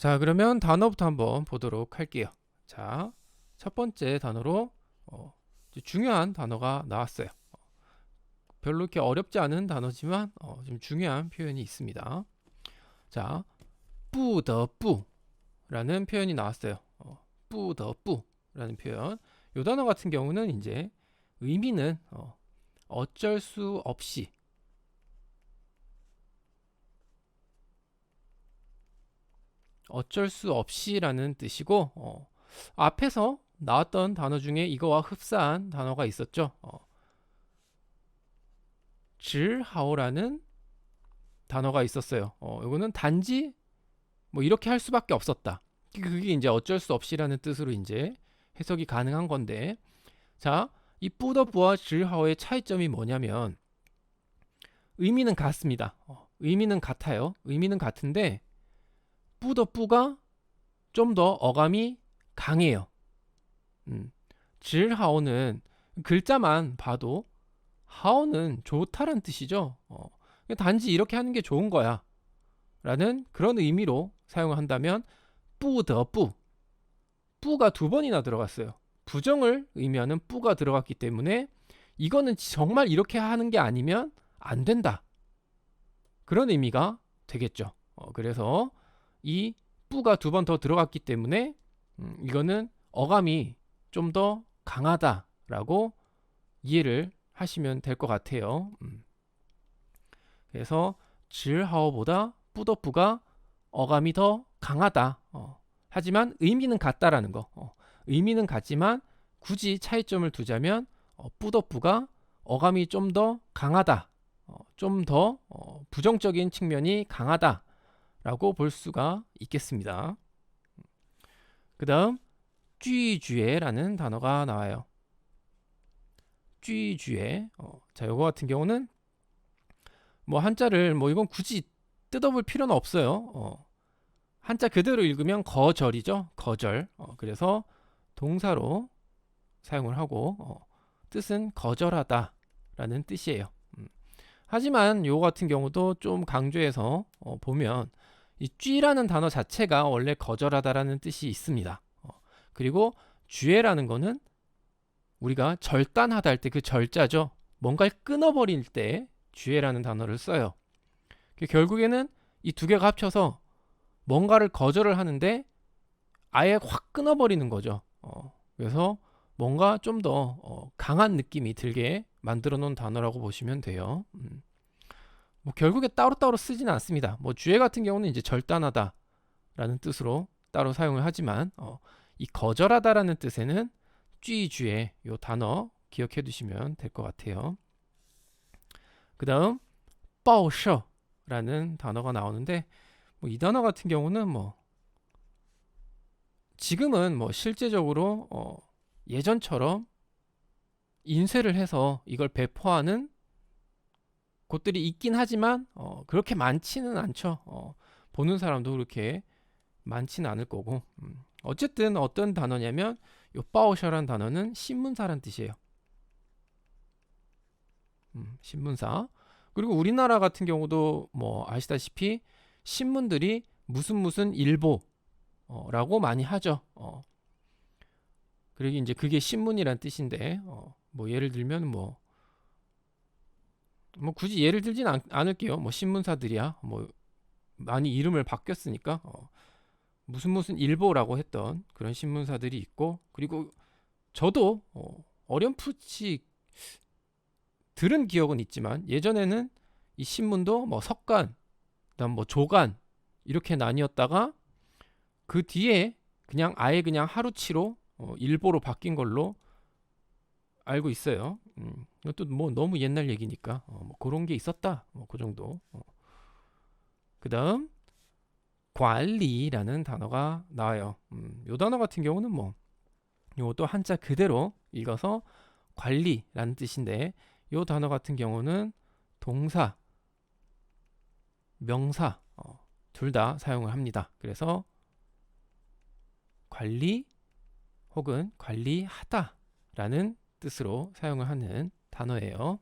자, 그러면 단어부터 한번 보도록 할게요. 자, 첫 번째 단어로 어, 중요한 단어가 나왔어요. 별로 이렇게 어렵지 않은 단어지만 어, 좀 중요한 표현이 있습니다. 자, 뿌더뿌라는 표현이 나왔어요. 어, 뿌더뿌라는 표현. 이 단어 같은 경우는 이제 의미는 어, 어쩔 수 없이 어쩔 수 없이라는 뜻이고 어, 앞에서 나왔던 단어 중에 이거와 흡사한 단어가 있었죠. 어, 只好라는 단어가 있었어요. 어, 이거는 단지 뭐 이렇게 할 수밖에 없었다. 그게 이제 어쩔 수 없이라는 뜻으로 이제 해석이 가능한 건데, 자, 이 뿌더부와 질하오의 차이점이 뭐냐면 의미는 같습니다. 어, 의미는 같아요. 의미는 같은데 뿌더 뿌가 좀 더 어감이 강해요. 음, 질하오는 글자만 봐도 하오는 좋다란 뜻이죠. 어, 단지 이렇게 하는 게 좋은 거야. 라는 그런 의미로 사용을 한다면 뿌더 뿌 뿌가 두 번이나 들어갔어요. 부정을 의미하는 뿌가 들어갔기 때문에 이거는 정말 이렇게 하는 게 아니면 안 된다. 그런 의미가 되겠죠. 어, 그래서 이 뿌가 두 번 더 들어갔기 때문에 음, 이거는 어감이 좀 더 강하다라고 이해를 하시면 될 것 같아요. 음. 그래서 질하오보다 뿌더뿌가 어감이 더 강하다. 어. 하지만 의미는 같다라는 거. 어. 의미는 같지만 굳이 차이점을 두자면 어, 뿌더뿌가 어감이 좀 더 강하다. 어, 좀더 어, 부정적인 측면이 강하다 라고 볼 수가 있겠습니다. 그 다음 쥐쥐에라는 단어가 나와요. 쥐쥐에 어, 자 요거 같은 경우는 뭐 한자를 뭐 이건 굳이 뜯어볼 필요는 없어요. 어, 한자 그대로 읽으면 거절이죠. 거절. 어, 그래서 동사로 사용을 하고 어, 뜻은 거절하다라는 뜻이에요. 음. 하지만 요 같은 경우도 좀 강조해서 어, 보면 이 쥐라는 단어 자체가 원래 거절하다라는 뜻이 있습니다. 어, 그리고 쥐에라는 거는 우리가 절단하다 할 때 그 절자죠. 뭔가를 끊어버릴 때 쥐에라는 단어를 써요. 그 결국에는 이 두 개가 합쳐서 뭔가를 거절을 하는데 아예 확 끊어버리는 거죠. 어, 그래서 뭔가 좀더 어, 강한 느낌이 들게 만들어 놓은 단어라고 보시면 돼요. 음. 뭐 결국에 따로따로 쓰지는 않습니다. 뭐 주에 같은 경우는 이제 절단하다라는 뜻으로 따로 사용을 하지만 어, 이 거절하다라는 뜻에는 쥐주에 요 단어 기억해 두시면 될 것 같아요. 그 다음 报社라는 단어가 나오는데 뭐 이 단어 같은 경우는 뭐 지금은 뭐 실제적으로 어 예전처럼 인쇄를 해서 이걸 배포하는 곳들이 있긴 하지만 어 그렇게 많지는 않죠. 어 보는 사람도 그렇게 많지는 않을 거고 음 어쨌든 어떤 단어냐면 요 빠오셔란 단어는 신문사란 뜻이에요. 음 신문사 그리고 우리나라 같은 경우도 뭐 아시다시피 신문들이 무슨 무슨 일보라고 많이 하죠. 어. 그리고 이제 그게 신문이란 뜻인데 어, 뭐 예를 들면 뭐, 뭐 굳이 예를 들진 않, 않을게요. 뭐 신문사들이야 뭐 많이 이름을 바뀌었으니까 어, 무슨 무슨 일보라고 했던 그런 신문사들이 있고 그리고 저도 어, 어렴풋이 들은 기억은 있지만 예전에는 이 신문도 뭐 석간, 그다음 뭐 조간 이렇게 나뉘었다가 그 뒤에 그냥 아예 그냥 하루치로 어, 일보로 바뀐 걸로 알고 있어요. 음, 이것도 뭐 너무 옛날 얘기니까 어, 뭐 그런 게 있었다. 뭐 그 정도. 어. 그다음 관리라는 단어가 나와요. 음, 요 단어 같은 경우는 뭐 요것도 한자 그대로 읽어서 관리라는 뜻인데 요 단어 같은 경우는 동사, 명사 어, 둘 다 사용을 합니다. 그래서 관리 혹은 관리하다라는 뜻으로 사용을 하는 단어예요.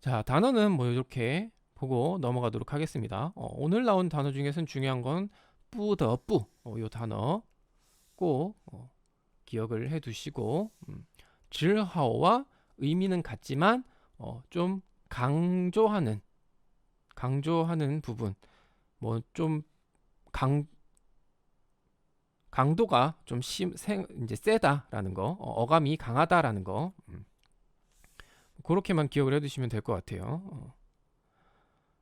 자, 단어는 뭐 이렇게 보고 넘어가도록 하겠습니다. 어, 오늘 나온 단어 중에서는 중요한 건 뿌더 뿌 어, 요 단어 꼭 어, 기억을 해두시고 음, 질하오와 의미는 같지만 어, 좀 강조하는 강조하는 부분 뭐 좀 강 강도가 좀 심, 생, 이제 세다라는 거, 어, 감이 강하다라는 거. 음. 그렇게만 기억을 해두시면 될 것 같아요. 어.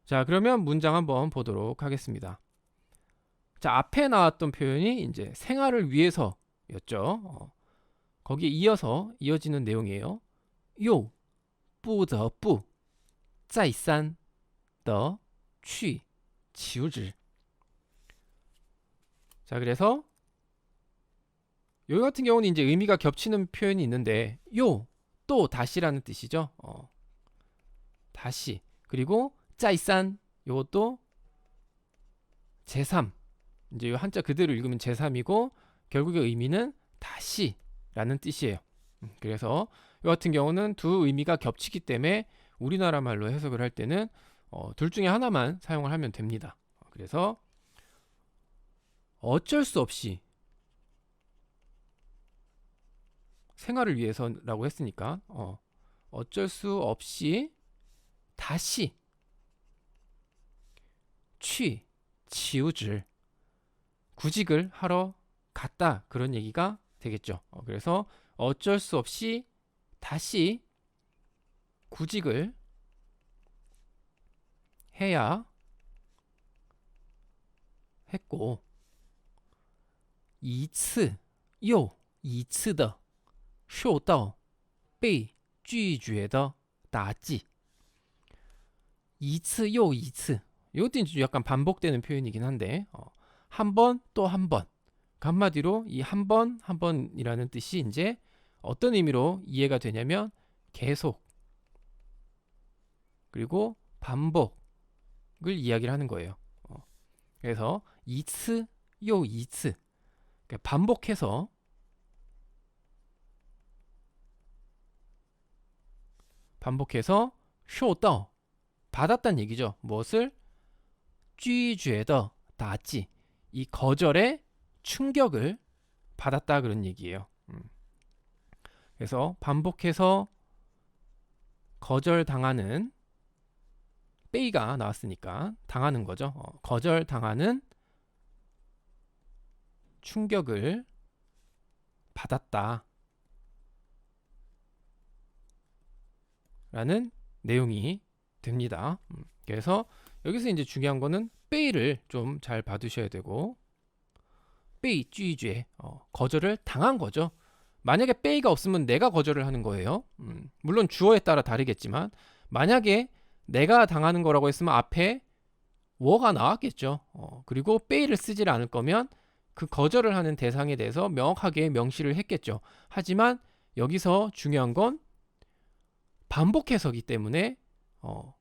자, 그러면 문장 한번 보도록 하겠습니다. 자, 앞에 나왔던 표현이 이제 생활을 위해서였죠. 어. 거기에 이어서 이어지는 내용이에요. 요, 뿌더 뿌, 짜이산, 더, 취, 지우질. 자, 그래서 여기 같은 경우는 이제 의미가 겹치는 표현이 있는데 요 또 다시라는 뜻이죠. 어. 다시 그리고 짜이산 요것도 제3 이제 요 한자 그대로 읽으면 제3이고 결국의 의미는 다시라는 뜻이에요. 음, 그래서 요 같은 경우는 두 의미가 겹치기 때문에 우리나라 말로 해석을 할 때는 어, 둘 중에 하나만 사용을 하면 됩니다. 그래서 어쩔 수 없이 생활을 위해서라고 했으니까 어, 어쩔 수 없이 다시 취 지우질 구직을 하러 갔다 그런 얘기가 되겠죠. 어, 그래서 어쩔 수 없이 다시 구직을 해야 했고 이츠 요 이츠 더 受到被拒绝的打击. 一次又一次. 이것도 좀 약간 반복되는 표현이긴 한데 어, 한 번 또 한 번. 그 한마디로 이 한 번 한 번이라는 뜻이 이제 어떤 의미로 이해가 되냐면 계속 그리고 반복을 이야기를 하는 거예요. 어, 그래서 이츠 요 이츠 그러니까 반복해서 반복해서 쇼떠 받았단 얘기죠. 무엇을 쥐쥐더 낫지 이 거절의 충격을 받았다 그런 얘기예요. 음. 그래서 반복해서 거절 당하는 빼이가 나왔으니까 당하는 거죠. 어, 거절 당하는 충격을 받았다. 라는 내용이 됩니다. 음, 그래서 여기서 이제 중요한 거는 빼이를 좀 잘 봐두셔야 되고 빼이 쥐쥐 어, 거절을 당한 거죠. 만약에 빼이가 없으면 내가 거절을 하는 거예요. 음, 물론 주어에 따라 다르겠지만 만약에 내가 당하는 거라고 했으면 앞에 워가 나왔겠죠. 어, 그리고 빼이를 쓰질 않을 거면 그 거절을 하는 대상에 대해서 명확하게 명시를 했겠죠. 하지만 여기서 중요한 건 반복 해서기 때문에 어,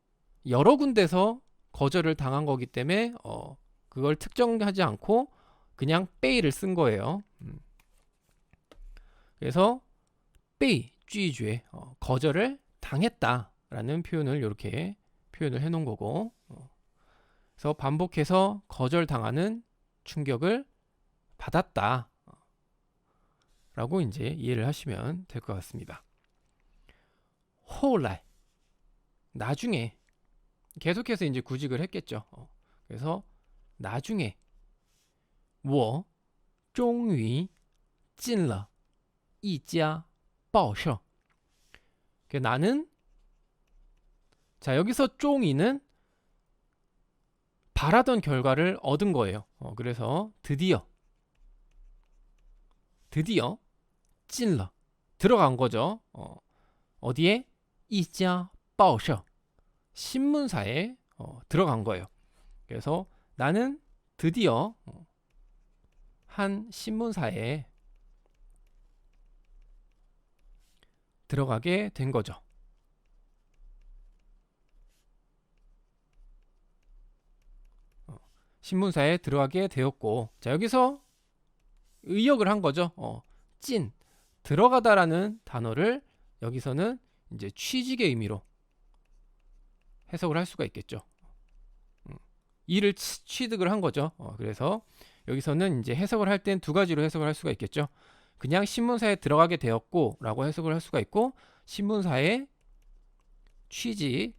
여러 군데서 거절을 당한 거기 때문에 어, 그걸 특정하지 않고 그냥 빼이를 쓴 거예요. 음. 그래서 빼이 쥐쥐 어, 거절을 당했다라는 표현을 이렇게 표현을 해놓은 거고. 어. 그래서 반복해서 거절당하는 충격을 받았다. 라고 이제 이해를 하시면 될 것 같습니다. 호라이 나중에 계속해서 이제 구직을 했겠죠. 어, 그래서 나중에 我终于进了一家报社. 그 나는 자 여기서 쫑이는 바라던 결과를 얻은 거예요. 어, 그래서 드디어 드디어 찐러 들어간 거죠. 어, 어디에 이자报社 신문사에 어, 들어간 거예요. 그래서 나는 드디어 어, 한 신문사에 들어가게 된 거죠. 어, 신문사에 들어가게 되었고, 자 여기서 의역을 한 거죠. 어, 찐 들어가다라는 단어를 여기서는 이제 취직의 의미로 해석을 할 수가 있겠죠. 이를 치- 취득을 한 거죠. 어, 그래서 여기서는 이제 해석을 할 땐 두 가지로 해석을 할 수가 있겠죠. 그냥 신문사에 들어가게 되었고 라고 해석을 할 수가 있고 신문사에 취직하게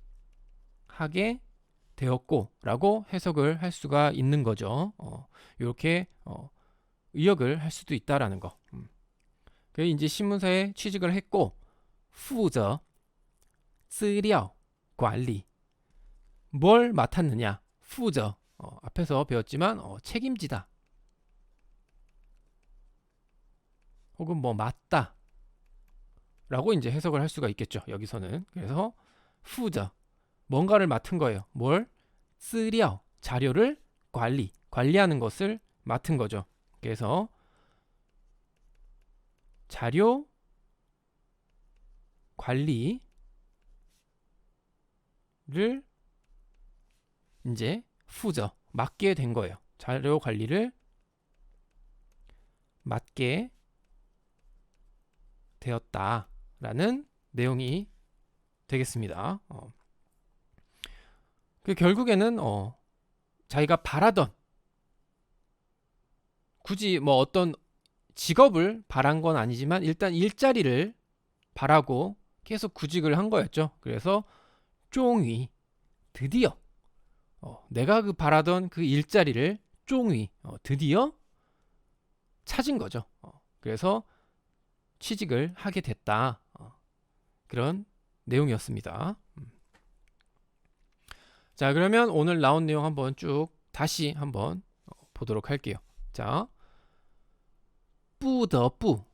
되었고 라고 해석을 할 수가 있는 거죠. 어, 이렇게 어, 의역을 할 수도 있다라는 거. 음. 그래서 이제 신문사에 취직을 했고 负责资料管理뭘 맡았느냐? 负责 어, 앞에서 배웠지만 어, 책임지다. 혹은 뭐 맞다. 라고 이제 해석을 할 수가 있겠죠. 여기서는. 그래서 负责 뭔가를 맡은 거예요. 뭘? 资料 자료를 관리, 관리하는 것을 맡은 거죠. 그래서 자료 관리를 이제 후저 맡게 된 거예요. 자료 관리를 맡게 되었다라는 내용이 되겠습니다. 어. 그 결국에는 어, 자기가 바라던 굳이 뭐 어떤 직업을 바란 건 아니지만 일단 일자리를 바라고 계속 구직을 한 거였죠. 그래서 쫑위 드디어 어, 내가 그 바라던 그 일자리를 쫑위 어, 드디어 찾은 거죠. 어, 그래서 취직을 하게 됐다. 어, 그런 내용이었습니다. 음. 자, 그러면 오늘 나온 내용 한번 쭉 다시 한번 어, 보도록 할게요. 자, 不得不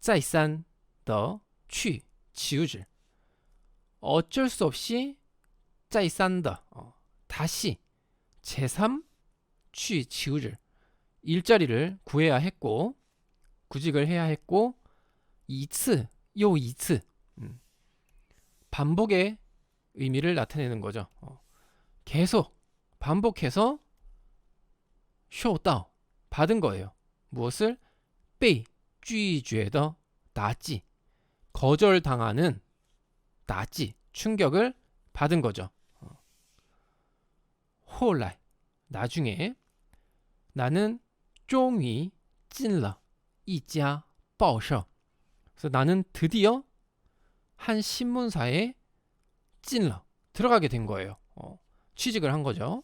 再三的去 지우질. 어쩔 수 없이 짜이 싼다. 어, 다시 제3 취 지우질. 일자리를 구해야 했고 구직을 해야 했고 이츠 요 이츠 음. 반복의 의미를 나타내는 거죠. 어. 계속 반복해서 쇼다 받은 거예요. 무엇을 빼 쥐쥐에더 낫지 거절당하는 낫지 충격을 받은 거죠. 어. 호라이 나중에 나는 종이 찐러 이자 뻐셔 그래서 나는 드디어 한 신문사에 찐러 들어가게 된 거예요. 어, 취직을 한 거죠.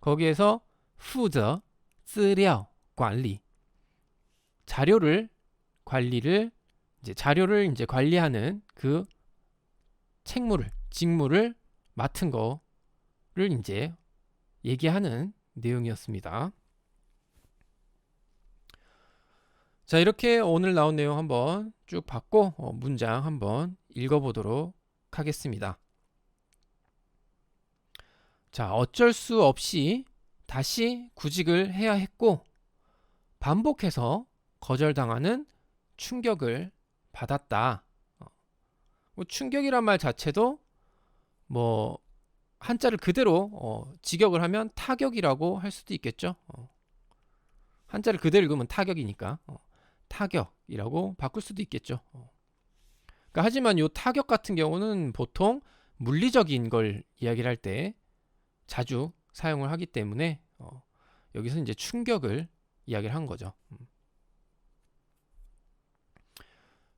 거기에서 후저 쓰려 관리 자료를 관리를 이제 자료를 이제 관리하는 그 책무를 직무를 맡은 거를 이제 얘기하는 내용이었습니다. 자 이렇게 오늘 나온 내용 한번 쭉 봤고 어, 문장 한번 읽어보도록 하겠습니다. 자 어쩔 수 없이 다시 구직을 해야 했고 반복해서 거절당하는 충격을 받았다. 어, 뭐 충격이란 말 자체도 뭐 한자를 그대로 어, 직역을 하면 타격이라고 할 수도 있겠죠. 어, 한자를 그대로 읽으면 타격이니까 어, 타격이라고 바꿀 수도 있겠죠. 어. 그러니까 하지만 이 타격 같은 경우는 보통 물리적인 걸 이야기를 할 때 자주 사용을 하기 때문에 어, 여기서 이제 충격을 이야기를 한 거죠. 음.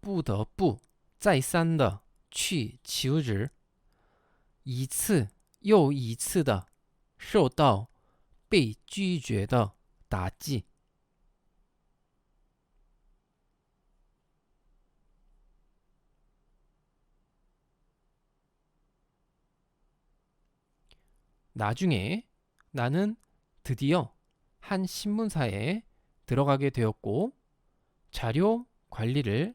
不得不再三的去求职，一次又一次的受到被拒绝的打击。 나중에 나는 드디어 한 신문사에 들어가게 되었고 자료 관리를